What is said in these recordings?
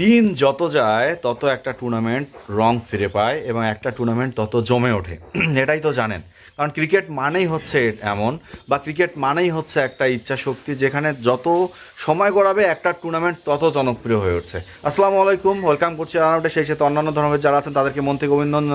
দিন যত যায়, তত একটা টুর্নামেন্ট রং ফিরে পায় এবং একটা টুর্নামেন্ট তত জমে ওঠে। এটাই তো জানেন। কারণ ক্রিকেট মানেই হচ্ছে এমন বা ক্রিকেট মানেই হচ্ছে একটা ইচ্ছা শক্তি যেখানে যত সময় গড়াবে, একটা টুর্নামেন্ট তত জনপ্রিয় হয়ে উঠছে। আসসালামু আলাইকুম ওয়েলকাম করছি রানাউটে সেই সাথে অন্যান্য ধর্মের যারা আছেন, তাদেরকে মন থেকে অভিনন্দন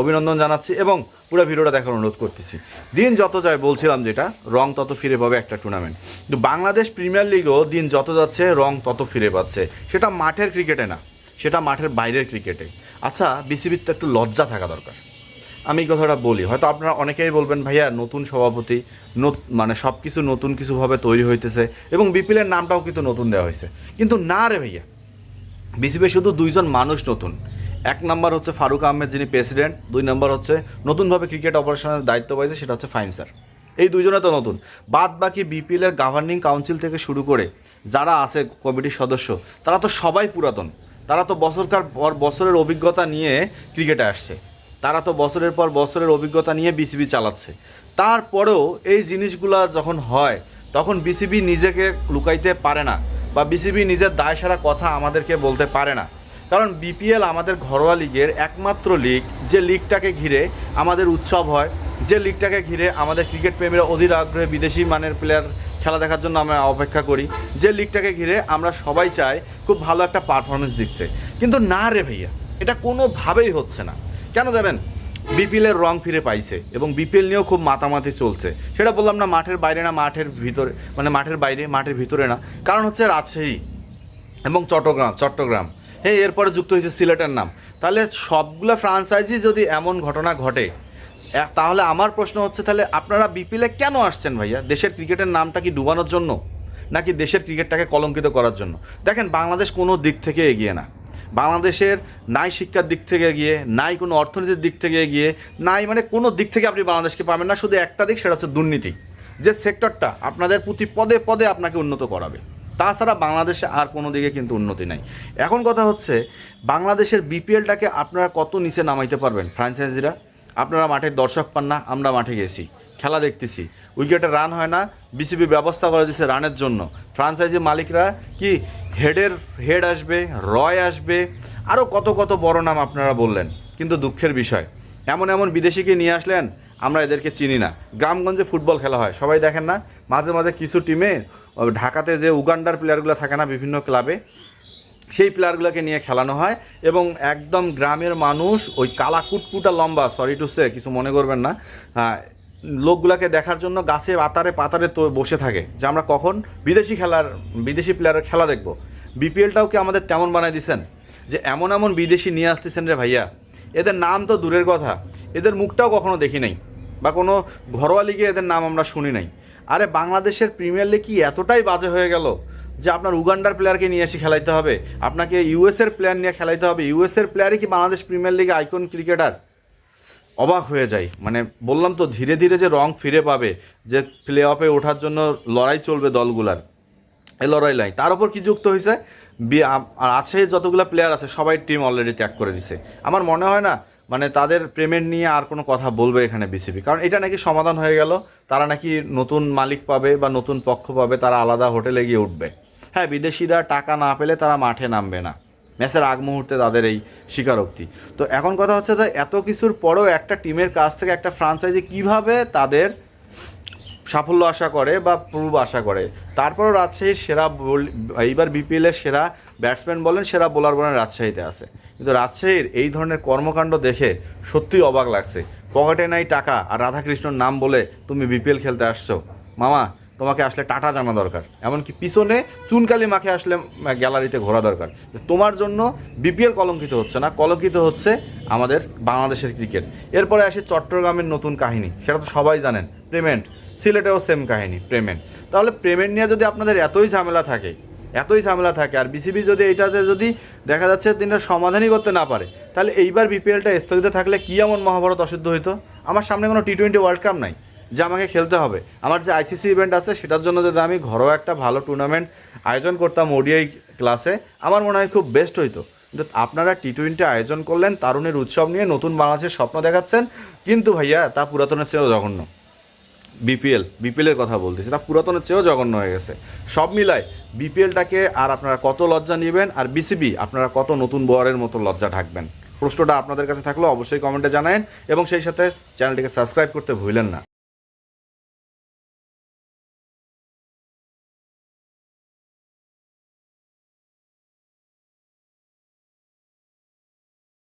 অভিনন্দন জানাচ্ছি এবং পুরো ভিডিওটা দেখার অনুরোধ করতেছি। দিন যত যায়, বলছিলাম যেটা, রং তত ফিরে পাবে একটা টুর্নামেন্ট কিন্তু বাংলাদেশ প্রিমিয়ার লিগও দিন যত যাচ্ছে, রং তত ফিরে পাচ্ছে। সেটা মাঠের ক্রিকেটে না, সেটা মাঠের বাইরের ক্রিকেটে আচ্ছা বিসিবির তো একটু লজ্জা থাকা দরকার। আমি এই কথাটা বলি, হয়তো আপনারা অনেকেই বলবেন, ভাইয়া, নতুন সভাপতি মানে সব কিছু নতুন কিছুভাবে তৈরি হইতেছে এবং বিপিএলের নামটাও কিন্তু নতুন দেওয়া হয়েছে কিন্তু না রে ভাইয়া বিসিবি শুধু দুইজন মানুষ নতুন। এক নম্বর হচ্ছে ফারুক আহমেদ যিনি প্রেসিডেন্ট, দুই নম্বর হচ্ছে নতুনভাবে ক্রিকেট অপারেশনের দায়িত্ব পাইছে, সেটা হচ্ছে ফাইন স্যার। এই দুইজনে তো নতুন। বাদ বাকি বিপিএলের গভর্নিং কাউন্সিল থেকে শুরু করে যারা আছে কমিটির সদস্য, তারা তো সবাই পুরাতন। তারা তো বছরকার পর বছরের অভিজ্ঞতা নিয়ে ক্রিকেটে আসছে। তারা তো বছরের পর বছরের অভিজ্ঞতা নিয়ে বিসিবি চালাচ্ছে। তারপরেও এই জিনিসগুলা যখন হয়, তখন বিসিবি নিজেকে লুকাইতে পারে না বা বিসিবি নিজের দায় সারা কথা আমাদেরকে বলতে পারে না। কারণ বিপিএল আমাদের ঘরোয়া লিগের একমাত্র লিগ, যে লিগটাকে ঘিরে আমাদের উৎসব হয়, যে লিগটাকে ঘিরে আমাদের ক্রিকেট প্রেমীরা অধীর আগ্রহে বিদেশি মানের প্লেয়ার খেলা দেখার জন্য আমরা অপেক্ষা করি, যে লিগটাকে ঘিরে আমরা সবাই চাই খুব ভালো একটা পারফরমেন্স দিচ্ছে কিন্তু না রে ভাইয়া, এটা কোনোভাবেই হচ্ছে না। কেন জানেন? বিপিএলের রং ফিরে পাইছে এবং বিপিএল নিয়েও খুব মাতামাতি চলছে। সেটা বললাম না মাঠের বাইরে না মাঠের ভিতরে মানে মাঠের বাইরে, মাঠের ভিতরে না। কারণ হচ্ছে রাজশাহী এবং চট্টগ্রাম চট্টগ্রাম। হ্যাঁ এরপরে যুক্ত হয়েছে সিলেটের নাম। তাহলে সবগুলো ফ্রাঞ্চাইজি যদি এমন ঘটনা ঘটে তাহলে আমার প্রশ্ন হচ্ছে, তাহলে আপনারা বিপিএলে কেন আসছেন ভাইয়া? দেশের ক্রিকেটের নামটা কি ডুবানোর জন্য? নাকি দেশের ক্রিকেটটাকে কলঙ্কিত করার জন্য? দেখেন, বাংলাদেশ কোনো দিক থেকে এগিয়ে না। বাংলাদেশের নাই শিক্ষার দিক থেকে এগিয়ে, নাই কোনো অর্থনীতির দিক থেকে এগিয়ে, নাই মানে কোনো দিক থেকে আপনি বাংলাদেশকে পাবেন না। শুধু একটা দিক, সেটা হচ্ছে দুর্নীতি। যে সেক্টরটা আপনাদের প্রতি পদে পদে আপনাকে উন্নত করাবে। তাছাড়া বাংলাদেশে আর কোনো দিকে কিন্তু উন্নতি নাই। এখন কথা হচ্ছে, বাংলাদেশের বিপিএলটাকে আপনারা কত নিচে নামাইতে পারবেন ফ্র্যাঞ্চাইজিরা আপনারা মাঠে দর্শক পান না, আমরা মাঠে গেছি, খেলা দেখতেছি। উইকেটে রান হয় না, বিসিবি ব্যবস্থা করে দিচ্ছে রানের জন্য। ফ্রাঞ্চাইজি মালিকরা কি হেডের, হেড আসবে, রয় আসবে? আরও কত কত বড় নাম আপনারা বললেন, কিন্তু দুঃখের বিষয়। এমন এমন বিদেশিকে নিয়ে আসলেন, আমরা এদেরকে চিনি না। গ্রামগঞ্জে ফুটবল খেলা হয়, সবাই দেখেন না, মাঝে মাঝে কিছু টিমে ঢাকাতে যে উগান্ডার প্লেয়ারগুলো থাকে না বিভিন্ন ক্লাবে, সেই প্লেয়ারগুলোকে নিয়ে খেলানো হয় এবং একদম গ্রামের মানুষ ওই কালা কুটকুটা লম্বা সরি টু সে কিছু মনে করবেন না হ্যাঁ লোকগুলোকে দেখার জন্য গাছে পাতারে পাতারে তো বসে থাকে যে আমরা কখন বিদেশি খেলার, বিদেশি প্লেয়ারের খেলা দেখব। বিপিএলটাও কি আমাদের তেমন বানাই দিছেন? যে এমন এমন বিদেশি নিয়ে আসতেছেন রে ভাইয়া। এদের নাম তো দূরের কথা, এদের মুখটাও কখনো দেখি নাই। বা কোনো ঘরোয়া লিগে এদের নাম আমরা শুনি নাই। আরে বাংলাদেশের প্রিমিয়ার লিগ কি এতটাই বাজে হয়ে গেল যে আপনার উগান্ডার প্লেয়ারকে নিয়ে এসে খেলাইতে হবে? আপনাকে ইউএসের প্লেয়ার নিয়ে খেলাইতে হবে। ইউএসের প্লেয়ারই কি বাংলাদেশ প্রিমিয়ার লিগে আইকন ক্রিকেটার? অবাক হয়ে যাই। মানে বললাম তো, ধীরে ধীরে যে রং ফিরে পাবে, যে প্লে অফে ওঠার জন্য লড়াই চলবে দলগুলার এই লড়াই লাই তার উপর কি যুক্ত হয়েছে আছে যতগুলো প্লেয়ার আছে, সবাই টিম অলরেডি ত্যাগ করে দিছে। আমার মনে হয় না মানে তাদের প্রেমের নিয়ে আর কোনো কথা বলবে এখানে বিসিবি কারণ এটা নাকি সমাধান হয়ে গেল, তারা নাকি নতুন মালিক পাবে বা নতুন পক্ষ পাবে, তারা আলাদা হোটেলে গিয়ে উঠবে। হ্যাঁ বিদেশিরা টাকা না পেলে তারা মাঠে নামবে না। ম্যাচের আগ মুহূর্তে তাদের এই স্বীকারোক্তি। তো এখন কথা হচ্ছে যে এত কিছুর পরেও একটা টিমের কাছ থেকে একটা ফ্রাঞ্চাইজি কীভাবে তাদের সাফল্য আশা করে বা পূর্ব আশা করে। তারপরও রাজশাহীর সেরা এইবার বিপিএলের সেরা ব্যাটসম্যান বলেন, সেরা বোলার বলেন রাজশাহীতে আছে। কিন্তু রাজশাহীর এই ধরনের কর্মকাণ্ড দেখে সত্যিই অবাক লাগছে। পকেটে নাই টাকা আর রাধাকৃষ্ণর নাম বলে তুমি বিপিএল খেলতে আসছো। মামা, তোমাকে আসলে টাটা জানা দরকার। এমনকি পিছনে চুনকালি মাখে আসলে গ্যালারিতে ঘোরা দরকার। তোমার জন্য বিপিএল কলঙ্কিত হচ্ছে না, কলঙ্কিত হচ্ছে আমাদের বাংলাদেশের ক্রিকেট। এরপরে আসে চট্টগ্রামের নতুন কাহিনী, সেটা তো সবাই জানেন। পেমেন্ট সিলেটেও সেম কাহিনী পেমেন্ট তাহলে পেমেন্ট নিয়ে যদি আপনাদের এতই ঝামেলা থাকে, এতই ঝামেলা থাকে, আর বিসিবি যদি এটাতে যদি দেখা যাচ্ছে দিনটা সমাধানই করতে না পারে, তাহলে এইবার বিপিএলটা স্থগিত থাকলে কী এমন মহাভারত অসিদ্ধ হইতো? আমার সামনে কোনো টি টোয়েন্টি ওয়ার্ল্ড কাপ নাই, যে আমাকে খেলতে হবে। আমার যে আইসিসি ইভেন্ট আছে, সেটার জন্য যদি আমি ঘরোয়া একটা ভালো টুর্নামেন্ট আয়োজন করতাম ওডিআই ক্লাসে আমার মনে হয় খুব বেস্ট হইতো। কিন্তু আপনারা টি টোয়েন্টি আয়োজন করলেন তারুণের উৎসব নিয়ে নতুন বাংলাদেশের স্বপ্ন দেখাচ্ছেন, কিন্তু ভাইয়া তা পুরাতনের ছিল জঘন্য। বিপিএল, বিপিএলের কথা বলতেছি সেটা পুরাতনের চেয়েও জঘন্য হয়ে গেছে। সব মিলায় বিপিএলটাকে আর আপনারা কত লজ্জা নেবেন, আর বিসিবি, আপনারা কত নতুন বয়ারের মতো লজ্জা ঢাকবেন? প্রশ্নটা আপনাদের কাছে থাকলে অবশ্যই কমেন্টে জানায়েন, এবং সেই সাথে চ্যানেলটিকে সাবস্ক্রাইব করতে ভুলেন না।